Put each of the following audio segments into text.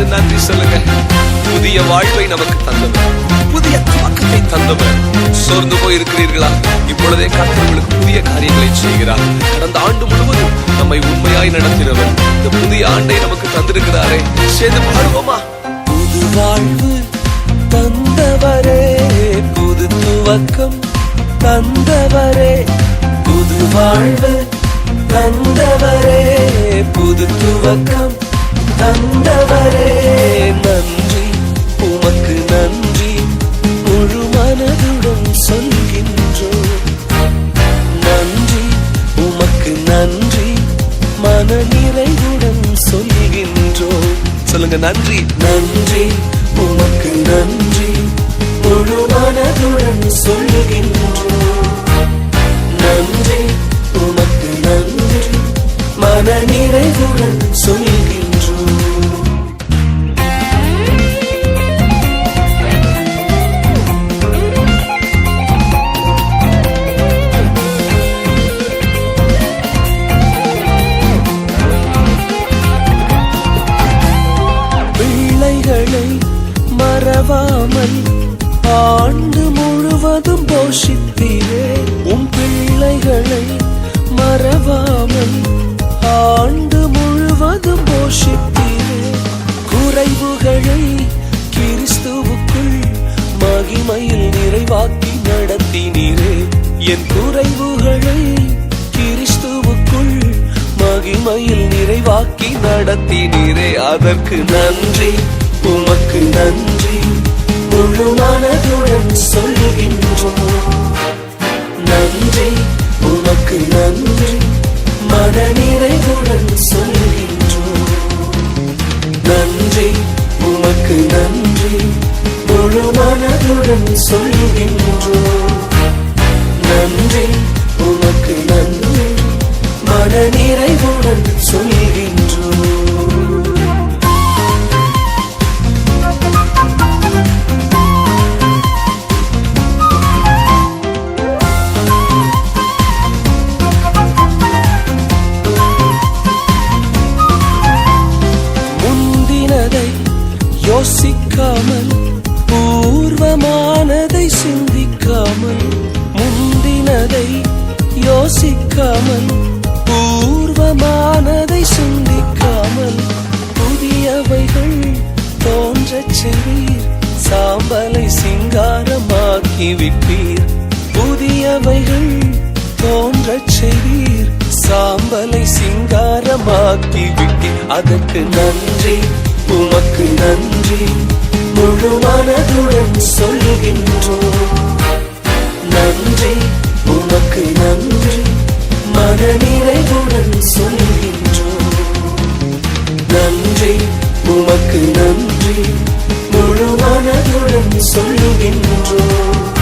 பார்த்து நன்றி சொல்லுங்க. புதிய வாழ்வை நமக்கு தந்தவர். புதிய துவக்கத்தை தந்தவர். சோர்ந்து போயிருக்கிறீர்களா? இப்பொழுதே கர்த்தர் உங்களுக்கு புதிய காரியங்களை செய்கிறார். கடந்த ஆண்டு முழுவதும் நம்மை உண்மையாய் நடத்தினவர். இந்த புதிய ஆண்டை நமக்கு தந்திருக்கிறாரே. சேர்ந்து பாடுவோமா? புது வாழ்வு தந்தவரே. புது துவக்கம் தந்தவரே. నిరజుడ நடத்தினீரே அதற்கு நன்றி. உமக்கு நன்றி. முழு மனதுடன் சொல்கின்றோம் தோன்றச் சாம்பலை சிங்காரமாக்கி விட்டீர் அதற்கு நன்றி. உமக்கு நன்றி. முழு மனதுடன் சொல்கின்றோம். நன்றி. உமக்கு நன்றி. மனநிறைவுடன் சொல்கின்றோம். நன்றி. உமக்கு நன்றி. முழு மனதுடன் சொல்கின்றோம்.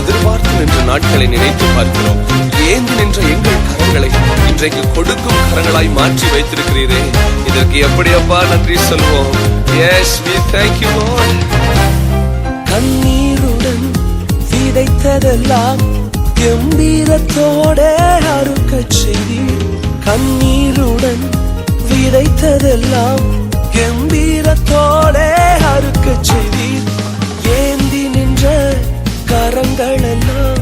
எதிர்பார்த்து நின்ற நாட்களை நினைத்து பார்க்கிறோம். ஏந்தி நின்ற எங்கள் கரங்களை இன்றைக்கு கொடுக்கும் கரங்களாய் மாற்றி வைத்திருக்கிறீரே. இதற்கு எப்படி அப்பா நன்றி சொல்வோம். எஸ் we தேங்க் யூ கண்ணீருடன் விதைத்ததெல்லாம் கம்பீரத்தோட அறுக்க செய்தீர். கண்ணீருடன் விதைத்ததெல்லாம் கம்பீரத்தோட அறுக்க செய்தீர். கரங்களெல்லாம்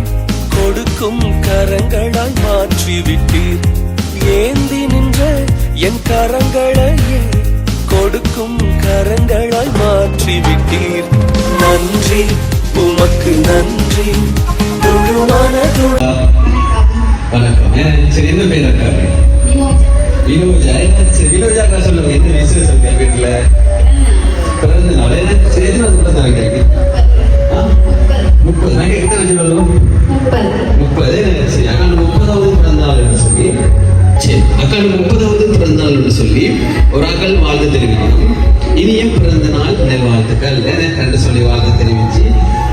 கொடுக்கும் கரங்களால் மாற்றிவிட்டீர். ஏந்தி நின்ற என் கரங்களையே கொடுக்கும் கரங்களால் மாற்றிவிட்டீர். நன்றி உமக்கு நன்றி. வணக்கம். சரி என்ன பேர் வினோஜா. சரி வினோஜா சொல்லுங்க. என்ன விசேஷம் பிறந்த நாள். சரி நான் முப்பது. நாங்க எத்தனை வச்சு சொல்லணும் முப்பது. சரி அக்கா முப்பதாவது சொல்லி. சரி அக்கா முப்பதாவது பிறந்த நாள் என்று சொல்லி ஒரு அக்கள் வாழ்த்து தெரிவிக்கணும். இனியும் பிறந்த நாள் நல்வாழ்த்துக்கள். என்று சொல்லி வாழ்த்து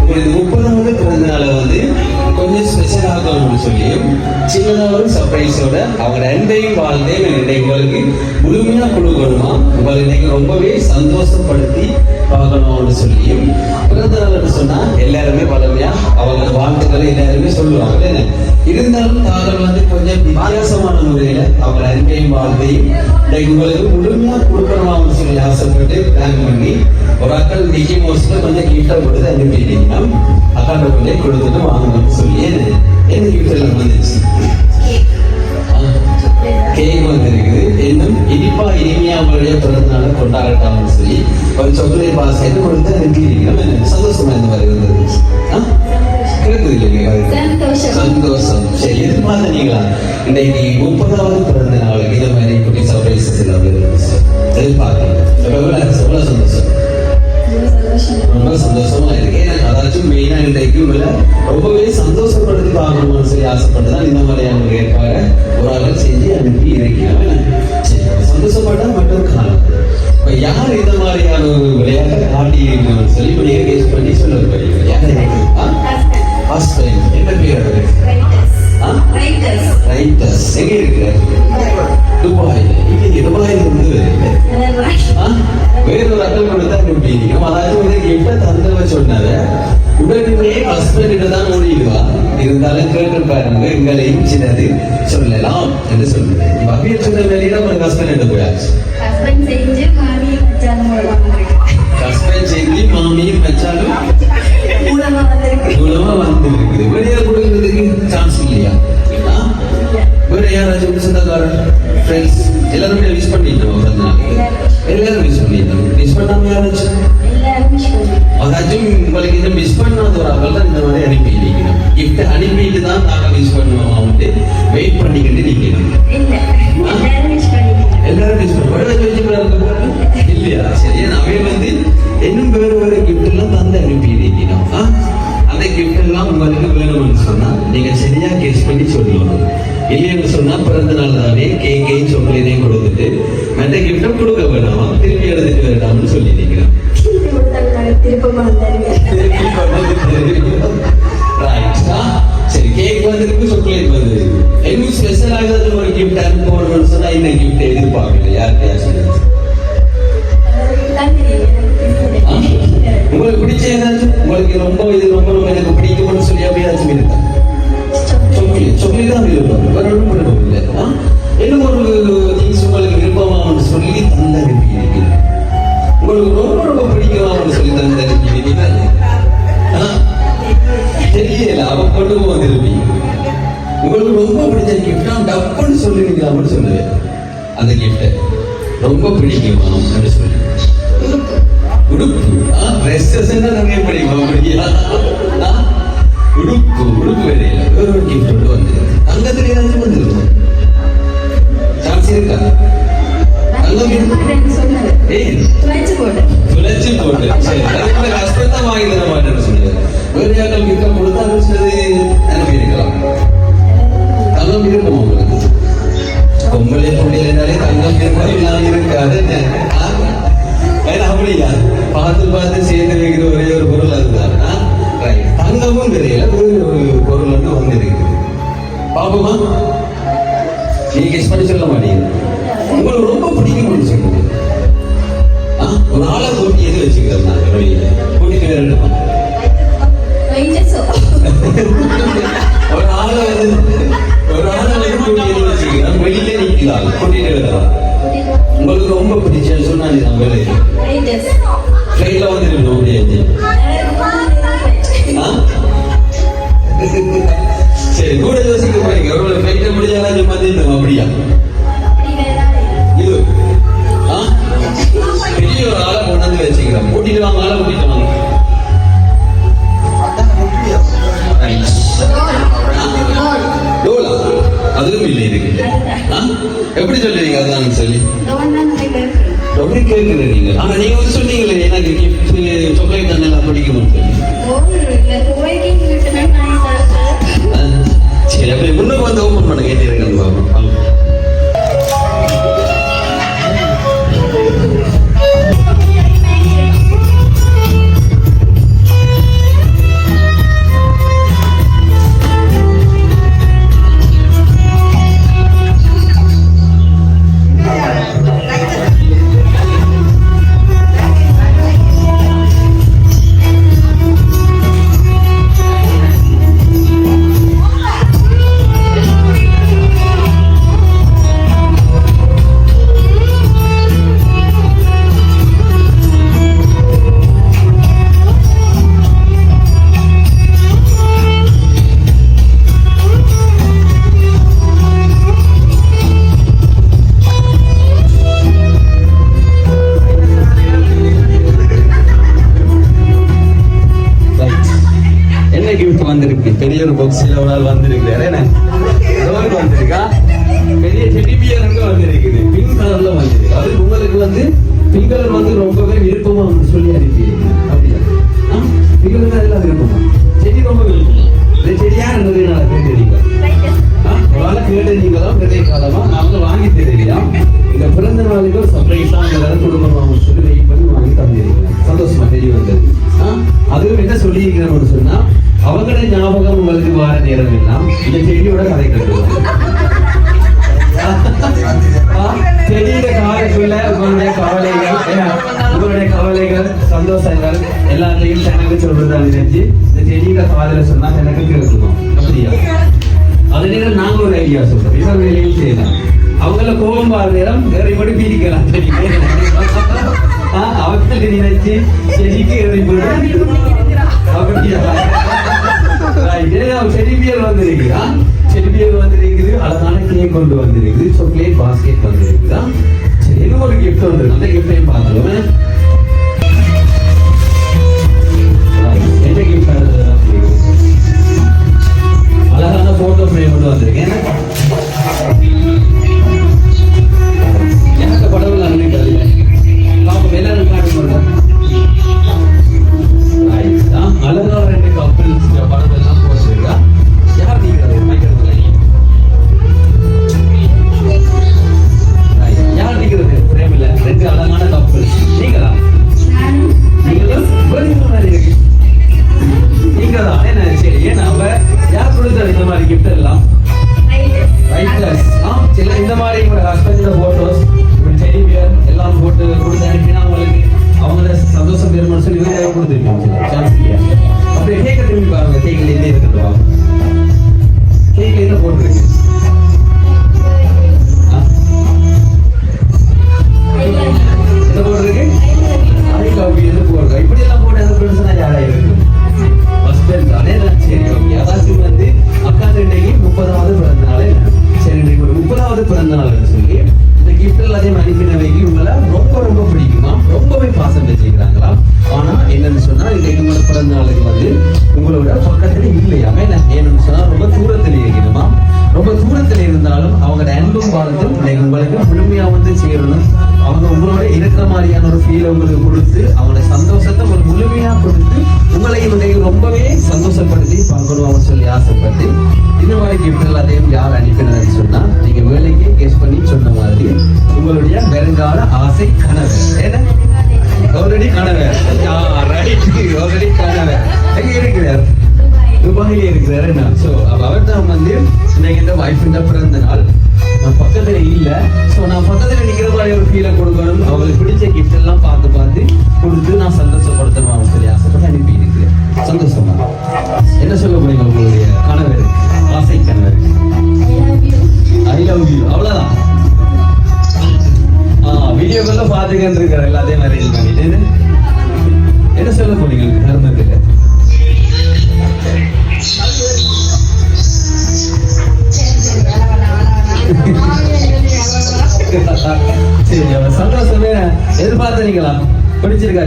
தெரிவிச்சு உங்களுக்கு முப்பதாவது பிறந்த நாளை வந்து கொஞ்சம் ஸ்பெஷலாக சொல்லி சின்னதாக ஒரு சர்ப்ரைஸோட அவங்க அன்பையும் வாழ்ந்தேன். இன்னைக்கு உங்களுக்கு முழுமையாக கொடுக்கணுமா உங்களை இன்னைக்கு ரொம்பவே சந்தோஷப்படுத்தி பார்க்கணும்னு சொல்லியும் பிறந்த நாள்னு சொன்னால் எல்லாருமே பழமையா அவங்க வாழ்த்துக்களை எல்லாருமே சொல்லுவாங்க. இருந்தாலும் தாங்கள் வந்து கொஞ்சம் வித்தியாசமான முறையில் அவங்க அன்பையும் வாழ்ந்தையும் இன்னைக்கு உங்களுக்கு முழுமையாக கொடுக்கணுமான்னு சொல்லி ஆசைப்பட்டு பிளான் பண்ணி ஒரு அக்கள் மிக்கி மோஸ்ட்ல கொஞ்சம் கிஃப்டா கொடுத்து அனுப்பிட்டீங்கன்னா அக்காண்ட கொண்டே கொடுத்துட்டு வாங்கணும்னு சொல்லி என்ன கிஃப்ட் எல்லாம் வந்துச்சு கேக் வந்திருக்குது இன்னும் இனிப்பா இனிமையா அவங்களுடைய பிறந்த நாளை கொண்டாடட்டாம்னு சொல்லி ஒரு சாக்லேட் பாஸ்கெட் கொடுத்து அனுப்பியிருக்கீங்க சந்தோஷமா இந்த மாதிரி இருந்தது ஆ? கேட்குது இல்லைங்க சந்தோஷம். சந்தோஷம் சரி எதிர்பார்த்தீங்களா இன்னைக்கு முப்பதாவது பிறந்த நாளுக்கு இந்த மாதிரி குட்டி சர்ப்ரைசஸ் எல்லாம் இருந்துச்சு எதிர்பார்த்தீங்க அப்ப எவ்வளவு எவ்வளவு சந்தோஷம் ரொம்ப சந்தோஷமா இருக்கு. எனக்கு அதாச்சும் மெயினா இன்றைக்கு உங்களை ரொம்பவே சந்தோஷப்படுத்தி பார்க்கணும்னு சொல்லி ஆசைப்பட்டு தான் இந்த மாதிரியான ஏற்பாடு ஒரு ஆள் செஞ்சு அனுப்பி இருக்கிறாங்க. சரி சந்தோஷப்பட்டா மட்டும் காணும். இப்ப யார் இந்த மாதிரியான ஒரு விளையாட்டை காட்டி இருக்கணும்னு சொல்லி இப்ப நீங்க கேஸ் பண்ணி சொல்ல போறீங்க யார் ஃபர்ஸ்ட் டைம் என்ன பேர் ரைட்டர்ஸ் எங்க இருக்கு? துபாயில இங்க துபாயில இருந்து? வேறொரு அக்கல் கொடுத்தா அனுப்பிங்க அதாவது ஒரு கிஃப்ட தந்தவ சொன்னத உடனே ஹஸ்பண்ட் தான் ஓடிடுவா. இருந்தாலும் கேட்டு பாருங்க எங்களையும் சிலது சொல்லலாம் என்று சொல்லுவேன் வகையில் சொன்ன வேலையில ஒரு ஹஸ்பண்ட் போயாச்சு? ஹஸ்பண்ட் செஞ்சு மாமியும் வச்சாலும் மூலமா வந்திருக்கு. மூலமா வந்து இருக்குது வெளியே கொடுக்கறதுக்கு சான்ஸ் இல்லையா? வேற யாராச்சும் சொந்தக்காரர் ஃப்ரெண்ட்ஸ் எல்லாரும் விஷ் பண்ணிட்டோம் பிறந்த நாளுக்கு எல்லாரும் விஷ் பண்ணிட்டோம். பண்ணாம யாராச்சும். அதாச்சும் உங்களுக்கு மிஸ் பண்ணாத ஒரு ஆள் தான் இந்த மாதிரி அனுப்பி இருக்கணும் கிஃப்ட் அனுப்பிட்டு தான் நாங்கள் மிஸ் பண்ணுவோம் அவன்ட்டு வெயிட் பண்ணிக்கிட்டு நிற்கணும் எல்லாரும் மிஸ் பண்ணுவோம் இல்லையா? சரி அவை வந்து இன்னும் வேறு வேறு கிஃப்ட் எல்லாம் தந்து அனுப்பி இருக்கணும்? அந்த கிஃப்ட் எல்லாம் உங்களுக்கு வேணும்னு சொன்னா நீங்க சரியா கெஸ் பண்ணி சொல்லணும் இல்லைன்னு சொன்னா பிறந்த நாள் தானே கேக்கையும் சாக்லேட்டையும் கொடுத்துட்டு மற்ற கிஃப்ட்டை கொடுக்க வேண்டாம் திருப்பி எடுத்துட்டு வேண்டாம்னு சொல்லி நிற்கிறோம் சரி கேக் வந்திருக்கு சாக்லேட் வந்திருக்கு இன்னும் ஸ்பெஷலாக ஏதாவது ஒரு கிஃப்ட் அனுப்பணும்னு சொன்னா இந்த கிஃப்ட் எதிர்பார்க்கல யார்கிட்டயா சொல்லுங்க அவருக்கு உங்களுக்கு பிடிச்ச ஏதாச்சும்? உங்களுக்கு ரொம்ப இது ரொம்ப ரொம்ப எனக்கு பிடிக்கும்னு சொல்லி அப்படியாச்சும் இருக்கா? சாக்லேட் தான் வேற ஒன்றும் இல்லை ஒரு திங்ஸ் உங்களுக்கு சொல்லி தந்த உங்களுக்கு ரொம்ப ரொம்ப பிடிக்குமான்னு சொல்லி தந்த தெரியல. அவ திருப்பி உங்களுக்கு ரொம்ப பிடிச்ச கிஃப்டா டப்புன்னு சொல்லுவீங்களாம்னு சொல்லுவேன். அந்த கிஃப்ட ரொம்ப பிடிக்குமா அப்படின்னு சொல்லி உடுப்பு. ஆ? ட்ரெஸ்ஸஸ் நிறைய பிடிக்குமா அப்படியா? ஆ? உடுப்பு உடுப்பு வேறையில வேற ஒரு கிஃப்ட் ஒன்று வந்து தங்கத்துல ஏதாச்சும் வந்துருக்கும் சான்ஸ் இருக்கா தங்கம் இருக்கு மாட்டேன்னு சொன்னாரு. ஏய் துவைச்சு போடு. துளைச்சு போட்டு சரி அதுக்கு கஷ்டம் தான் வாங்கி தர மாட்டேன்னு சொல்லுங்க வேறு யாருக்கும் கிஃப்ட் கொடுத்தா அது சிலது அனுப்பி இருக்கலாம் அதுவும் இல்லை இதுக்கு. எப்படி சொல்றீங்க அதுதான் சொல்லி? அப்படி கேட்குற ரொம்ப கேட்குறேன் நீங்க ஆனா நீங்க வந்து சொன்னீங்களே எனக்கு கிஃப்ட் சாக்லேட் தானே எல்லாம் பிடிக்கும்னு சொல்லி. சரி அப்படி முன்னுக்கு வந்து ஓப்பன் பண்ண கேட்டிருக்கேன் பொக்ஸில் ஒரு ஆள் வந்திருக்கிறாரு. என்ன? ரோல் வந்திருக்கா? பெரிய செடிபியர் வந்திருக்குது. பிங்க் கலர்ல வந்திருக்கு. அது உங்களுக்கு வந்து பிங்க் கலர் வந்து ரொம்பவே விருப்பமா வந்து சொல்லி அனுப்பியிருக்கு அப்படியா பிங்க் கலர் எல்லாம் விருப்பமா? செடி ரொம்ப விருப்பமா? இந்த செடி யார் நிறைய நாள் கேட்டுறீங்க ஒருவேளை கேட்டுறீங்களோ நிறைய காலமா? நான் வந்து வாங்கி தெரியலையா இந்த பிறந்த நாளுக்கு ஒரு சர்ப்ரைஸா எல்லாரும் குடும்பமாக சொல்லி வெயிட் பண்ணி வாங்கி தந்திருக்கேன். சந்தோஷமா தெரிய வந்தது ஆ, அதுவும் என்ன சொல்லியிருக்கிறேன்னு சொன்னா அவங்கள ஞாபகம் உங்களுக்கு வார நேரம் எல்லாம் இந்த செடியோட கதை கட்டுவாங்க செடியில காலக்குள்ள உங்களுடைய கவலைகள் உங்களுடைய கவலைகள் சந்தோஷங்கள் எல்லாத்தையும் எனக்கு சொல்றதா நினைச்சு இந்த செடியில காதல சொன்னா எனக்கு கேட்கணும் அப்படியா? அது நேரம் நாங்க ஒரு ஐடியா சொல்றோம். இன்னொரு வேலையும் செய்யலாம். அவங்கள கோபம் பாரு நேரம் வேற பிரிக்கலாம் அவங்களுக்கு நினைச்சு செடிக்கு அப்படியா? செடிபியல் வந்திருக்குதா செடிபியல் வந்திருக்குது அழகான கேக் கொண்டு வந்திருக்குது சாக்லேட் பாஸ்கெட் வந்திருக்குதா சரி இன்னும் ஒரு கிஃப்ட் வந்து அந்த கிஃப்டையும் பார்க்கலாம் நீங்கதான். என்ன? சரி. யார் கொடுத்தது இந்த மாதிரி gift எல்லாம்? Writers. ஆ, சில இந்த மாதிரி உங்களோட இப்படி எல்லாம் போட்டு கொடுத்து அனுப்பினா உங்களுக்கு அவங்களோட சந்தோஷம் பெருமாள் சொல்லி வேற கொடுத்துருக்கீங்க சில chance அப்படியே கேக்க திரும்பி பாருங்க கேட்கல உங்களுக்கு கொடுத்து அவங்களோட சந்தோஷத்தை ஒரு முழுமையா கொடுத்து உங்களையும் இன்னைக்கு ரொம்பவே சந்தோஷப்படுத்தி பார்க்கணும் சொல்லி ஆசைப்பட்டு இந்த மாதிரி கிஃப்ட் எல்லாத்தையும் யார் அனுப்பினதுன்னு சொன்னா நீங்க வேலைக்கு கெஸ் பண்ணி சொன்ன மாதிரி உங்களுடைய வருங்கால ஆசை கனவு. ஏன்னா ஆல்ரெடி கனவு. ஆல்ரெடி கனவு. எங்க இருக்கிறார். துபாயில இருக்கிறாரு என்ன? சோ அவர் தான் வந்து இன்னைக்கு இந்த வாய்ப்பு இந்த பிறந்த நாள். நான் பக்கத்துல இல்ல. சோ நான் பக்கத்துல நிக்கிற மாதிரி ஒரு ஃபீலை கொடுக்கணும் அவங்களுக்கு பிடிச்ச கிஃப்ட் எல்லாம் பார்த்து பார்த்து கொடுத்து நான் சந்தோஷப்படுத்தணும் அப்படின்னு சொல்லி ஆசைப்பட்டேன்.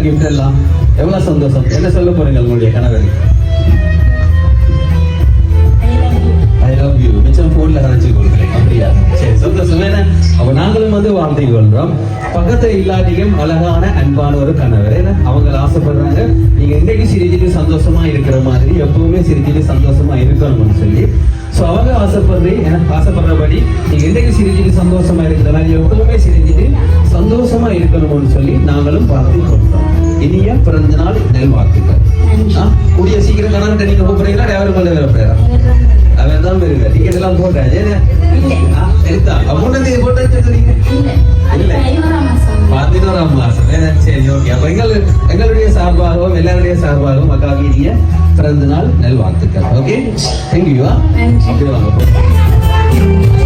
கிஃப்ட் எல்லாம் எவ்வளவு சந்தோஷம்? என்ன சொல்ல போறீங்க உங்களுடைய கணவர்? ஐ லவ் யூ மிச்சம் போன்ல கரைச்சு கொடுக்குறேன். அப்படியா? சரி சந்தோஷம். என்ன? அப்ப நாங்களும் வந்து வாழ்ந்து கொள்றோம். பக்கத்துல இல்லாட்டியும் அழகான அன்பான ஒரு கணவர். என்ன? அவங்க ஆசைப்படுறாங்க. நீங்க இன்னைக்கு சிரிச்சிட்டு சந்தோஷமா இருக்கிற மாதிரி எப்பவுமே சிரிச்சிட்டு சந்தோஷமா இருக்கணும்னு சொல்லி ஸோ அவங்க ஆசைப்படுறது எனக்கு ஆசைப்படுறபடி நீங்கள் இன்னைக்கு சிரிச்சிட்டு சந்தோஷமா இருக்கிறதா மாதிரி எப்பவுமே சிரிச்சிட்டு சந்தோஷமாக இருக்கணும்னு சொல்லி நாங்களும் பார்த்து கொடுத்தோம். இனிய பிறந்த நாள் நல்வாழ்த்துக்கள் கூடிய சீக்கிரம் கணவன் நீங்க கூப்பிடுறீங்களா? டிரைவர் கொண்டு வர போறா அவன் தான் வருங்க டிக்கெட் எல்லாம் போட்டாச்சு எடுத்தா? அமௌண்ட் இது போட்டு வச்சிருக்கீங்க இல்ல. பதினோராம் மாசம். சரி ஓகே அப்ப எங்கள் எங்களுடைய சார்பாகவும் எல்லாருடைய சார்பாகவும் அக்காவுக்கு இனிய பிறந்த நாள் நல்வாழ்த்துக்கள் ஓகே தேங்க்யூ. அப்படியே வாங்க.